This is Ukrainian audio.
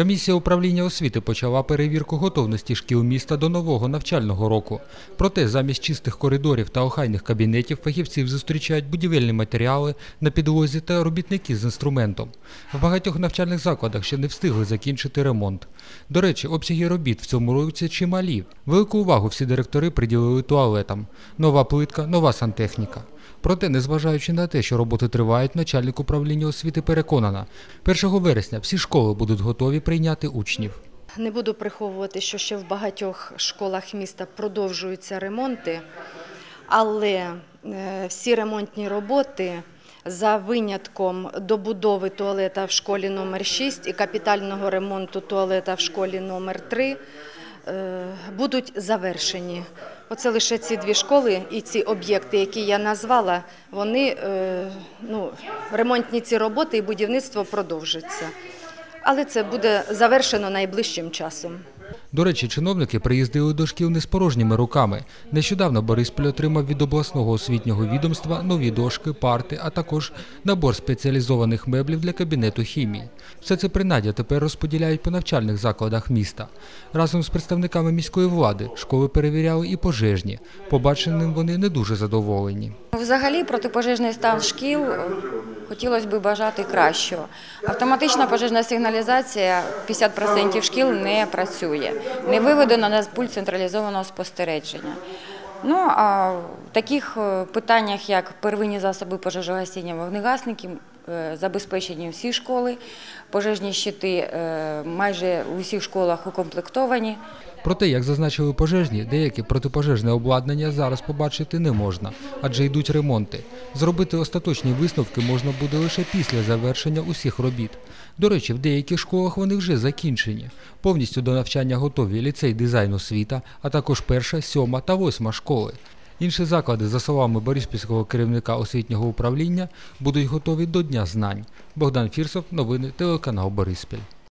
Комісія управління освіти почала перевірку готовності шкіл міста до нового навчального року. Проте замість чистих коридорів та охайних кабінетів фахівців зустрічають будівельні матеріали на підлозі та робітники з інструментом. В багатьох навчальних закладах ще не встигли закінчити ремонт. До речі, обсяги робіт в цьому році чималі. Велику увагу всі директори приділили туалетам. Нова плитка, нова сантехніка. Проте, незважаючи на те, що роботи тривають, начальник управління освіти переконана, 1 вересня всі школи будуть готові прийняти учнів. Не буду приховувати, що ще в багатьох школах міста продовжуються ремонти, але е, всі ремонтні роботи за винятком добудови туалета в школі номер 6 і капітального ремонту туалета в школі номер 3 е, будуть завершені. Оце лише ці дві школи і ці об'єкти, які я назвала, вони е, ну, ремонтні ці роботи і будівництво продовжиться. Але це буде завершено найближчим часом. До речі, чиновники приїздили до шкіл не з порожніми руками. Нещодавно Бориспіль отримав від обласного освітнього відомства нові дошки, парти, а також набор спеціалізованих меблів для кабінету хімії. Все це принаддя тепер розподіляють по навчальних закладах міста. Разом з представниками міської влади школи перевіряли і пожежні. Побаченим вони не дуже задоволені. Взагалі протипожежний стан шкіл хотілося б бажати кращого. Автоматична пожежна сигналізація 50% шкіл не працює, не виведено на пульт централізованого спостереження. Ну а в таких е, питаннях, як первинні засоби пожежогасіння вогнегасники, забезпечені всі школи, пожежні щити е, майже у всіх школах укомплектовані. Проте, як зазначили пожежні, деяке протипожежне обладнання зараз побачити не можна, адже йдуть ремонти. Зробити остаточні висновки можна буде лише після завершення усіх робіт. До речі, в деяких школах вони вже закінчені. Повністю до навчання готові ліцей дизайну світа, а також перша, сьома та восьма школи. Інші заклади, за словами Бориспільського керівника освітнього управління, будуть готові до Дня знань. Богдан Фірсов, новини, телеканал Бориспіль.